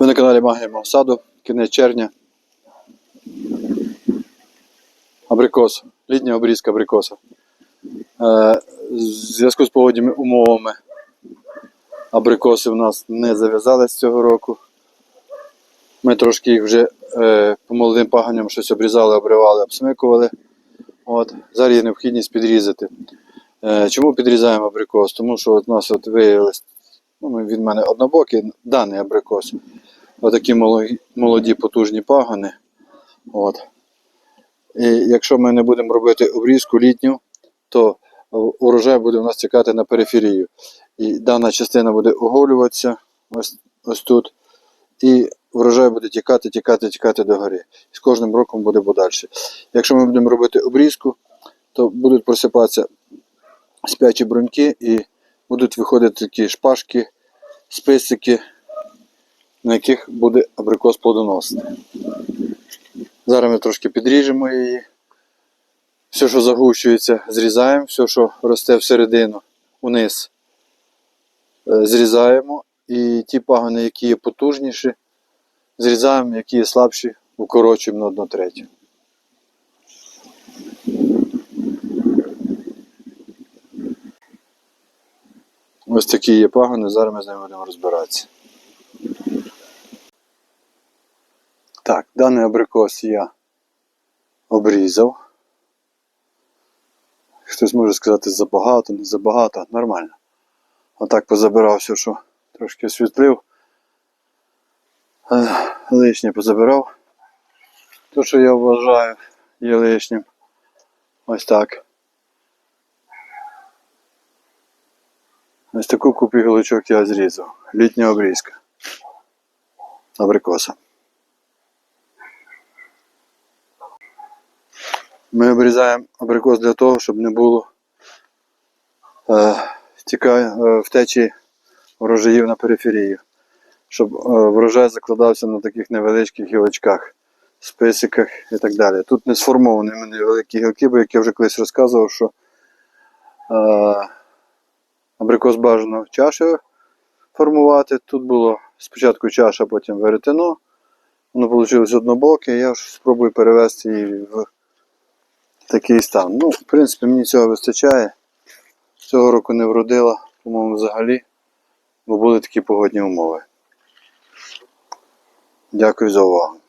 Ви на каналі Магія саду, кінець червня. Абрикос, літня обрізка абрикоса. Е, в зв'язку з погодніми умовами абрикоси в нас не зав'язались цього року. Ми трошки їх вже е, по молодим паганям щось обрізали, обривали, обсмикували. От. Зараз є необхідність підрізати. Е, чому підрізаємо абрикос? Тому що от у нас от виявилось, ну, від мене однобокий даний абрикос. Отакі молоді, потужні пагони. От. І якщо ми не будемо робити обрізку літню, то урожай буде у нас тікати на периферію. І дана частина буде оголюватися ось, ось тут. І врожай буде тікати, тікати, тікати догори. І з кожним роком буде подальше. Якщо ми будемо робити обрізку, то будуть просипатися спячі бруньки і будуть виходити такі шпажки, списики, на яких буде абрикос плодоносний. Зараз ми трошки підріжемо її. Все, що загущується, зрізаємо, все, що росте всередину, униз, е, зрізаємо. І ті пагони, які є потужніші, зрізаємо, які є слабші, укорочуємо на одну третю. Ось такі є пагони, зараз ми з ними будемо розбиратися. Так, даний абрикос я обрізав. Хтось може сказати забагато, не забагато, нормально. Отак позабирав все, що трошки освітлив. Лишнє позабирав. То, що я вважаю, є лишнім. Ось так. Ось таку купу гілочок я зрізав. Літня обрізка. Абрикоса. Ми обрізаємо абрикос для того, щоб не було е, е, втечі врожаїв на периферію. Щоб е, врожай закладався на таких невеличких гілочках, списиках і так далі. Тут не сформовані мене великі гілки, бо як я вже колись розказував, що абрикос бажано чашею формувати. Тут було спочатку чаша, потім веретено. Воно вийшло однобоке, я ж спробую перевести її в такий стан. Ну, в принципі, мені цього вистачає. Цього року не вродила, по-моєму, взагалі, бо були такі погодні умови. Дякую за увагу.